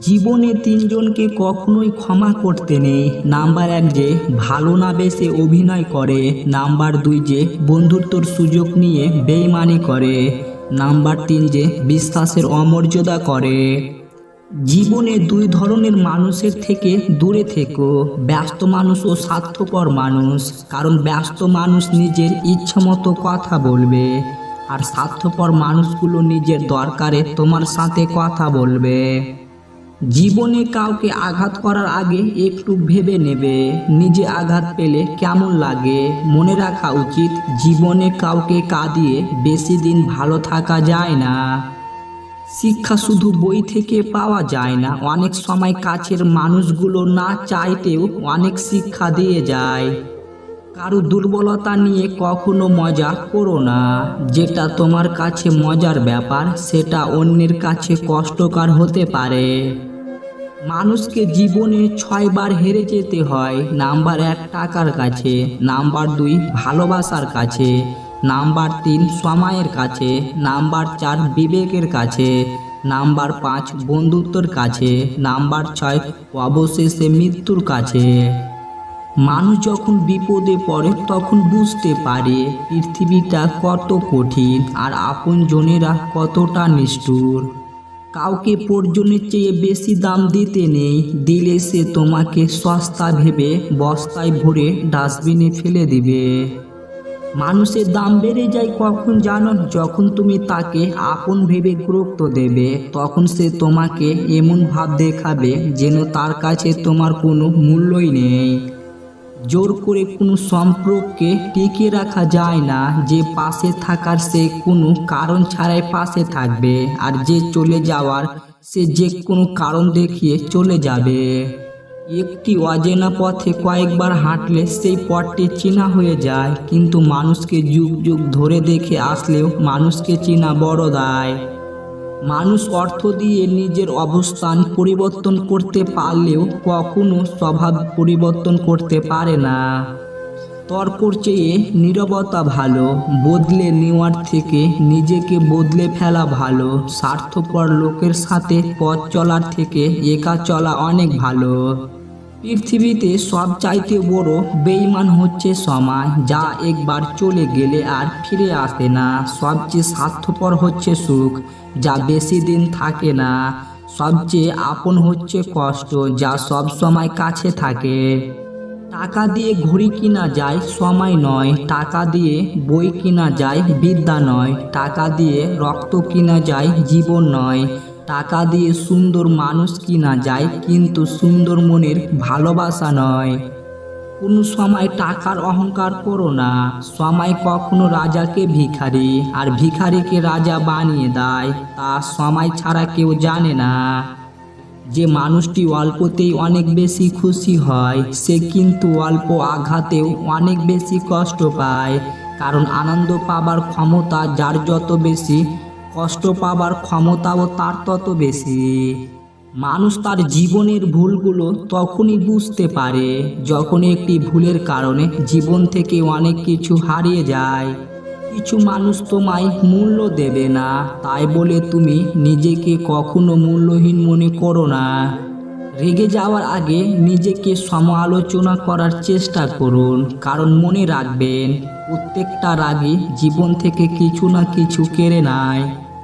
জীবনে তিনজনকে কখনোই ক্ষমা করতে নেই। নাম্বার এক যে, ভালো না বেসে অভিনয় করে। নাম্বার দুই যে, বন্ধুত্বর সুযোগ নিয়ে বেইমানি করে। নাম্বার তিন যে, বিশ্বাসের অমর্যাদা করে। জীবনে দুই ধরনের মানুষের থেকে দূরে থেকো। ব্যস্ত মানুষ ও স্বার্থপর মানুষ। কারণ ব্যস্ত মানুষ নিজের ইচ্ছামতো কথা বলবে। আর স্বার্থপর মানুষগুলো নিজের দরকারে তোমার সাথে কথা বলবে। জীবনে কাউকে আঘাত করার আগে একটু ভেবে নেবে, নিজে আঘাত পেলে কেমন লাগে। মনে রাখা উচিত, জীবনে কাউকে কাঁদিয়ে বেশি দিন ভালো থাকা যায় না। শিক্ষা শুধু বই থেকে পাওয়া যায় না, অনেক সময় কাছের মানুষগুলো না চাইতেও অনেক শিক্ষা দিয়ে যায়। কারও দুর্বলতা নিয়ে কখনো মজা করো না, যেটা তোমার কাছে মজার ব্যাপার, সেটা অন্যের কাছে কষ্টকর হতে পারে। মানুষকে জীবনে ছয়বার হেরে যেতে হয়। নাম্বার এক, টাকার কাছে। নাম্বার দুই, ভালোবাসার কাছে। নাম্বার তিন, সময়ের কাছে। নাম্বার চার, বিবেকের কাছে। নাম্বার পাঁচ, বন্ধুত্বর কাছে। নাম্বার ছয়, অবশেষে মৃত্যুর কাছে। মানুষ যখন বিপদে পড়ে, তখন বুঝতে পারে পৃথিবীটা কত কঠিন আর আপনজনেরা কতটা নিষ্ঠুর। কাউকে পর্যনের চেয়ে বেশি দাম দিতে নেই, দিলে সে তোমাকে সস্তা ভেবে বস্তায় ভরে ডাস্টবিনে ফেলে দিবে। মানুষের দাম বেড়ে যায় কখন জানো? যখন তুমি তাকে আপন ভেবে গুরুত্ব দেবে, তখন সে তোমাকে এমন ভাব দেখাবে যেন তার কাছে তোমার কোনো মূল্যই নেই। জোর করে কোনো সম্পর্ককে টিকিয়ে রাখা যায় না যে পাশে থাকার সে কোনো কারণ ছাড়াই পাশে থাকবে আর যে চলে যাওয়ার সে যে কোনো কারণ দেখিয়ে চলে যাবে। একটি অজেনা পথে কয়েকবার হাঁটলে সেই পথটি চেনা হয়ে যায়, কিন্তু মানুষকে যুগ যুগ ধরে দেখে আসলেও মানুষকে চেনা বড় দায়। মানুষ অর্থ দিয়ে নিজের অবস্থান পরিবর্তন করতে পারলেও কখনো স্বভাব পরিবর্তন করতে পারে না। তর্কর চেয়ে নীরবতা ভালো, বদলে নেওয়ার থেকে নিজেকে বদলে ফেলা ভালো, স্বার্থপর লোকের সাথে পথ চলার থেকে একা চলা অনেক ভালো। পৃথিবীতে সব চাইতে বড় বেইমান হচ্ছে সময় যা একবার চলে গেলে আর ফিরে আসে না। সবচেয়ে স্বার্থপর হচ্ছে সুখ, যা বেশি দিন থাকে না। সবচেয়ে আপন হচ্ছে কষ্ট, যা সব সময় কাছে থাকে। টাকা দিয়ে ঘড়ি কিনা যায় সময় নয়, টাকা দিয়ে বই কিনা যায় বিদ্যা নয়, টাকা দিয়ে রক্ত কিনা যায় জীবন নয়। টাকা দিয়ে সুন্দর মানুষ কিনা যায় কিন্তু সুন্দর মনের ভালোবাসা নয়। কোনো সময় টাকার অহংকার করো না। সময় কখনো রাজাকে ভিখারি আর ভিখারিকে রাজা বানিয়ে দেয়। তা সময় ছাড়া কেউ জানে না। যে মানুষটি অল্পতেই অনেক বেশি খুশি হয়, সে কিন্তু অল্প আঘাতেও অনেক বেশি কষ্ট পায়। কারণ আনন্দ পাবার ক্ষমতা যার যত বেশি কষ্ট পাবার ক্ষমতাও তার তত বেশি। মানুষ তার জীবনের ভুলগুলো তখনই বুঝতে পারে যখন একটি ভুলের কারণে জীবন থেকে অনেক কিছু হারিয়ে যায়। কিছু মানুষ তোমায় মূল্য দেবে না, তাই বলে তুমি নিজেকে কখনো মূল্যহীন মনে করো না। রেগে যাওয়ার আগে নিজেকে সমালোচনা করার চেষ্টা করুন। কারণ মনে রাখবেন, প্রত্যেকটা রাগে জীবন থেকে কিছু না কিছু কেড়ে নেয়।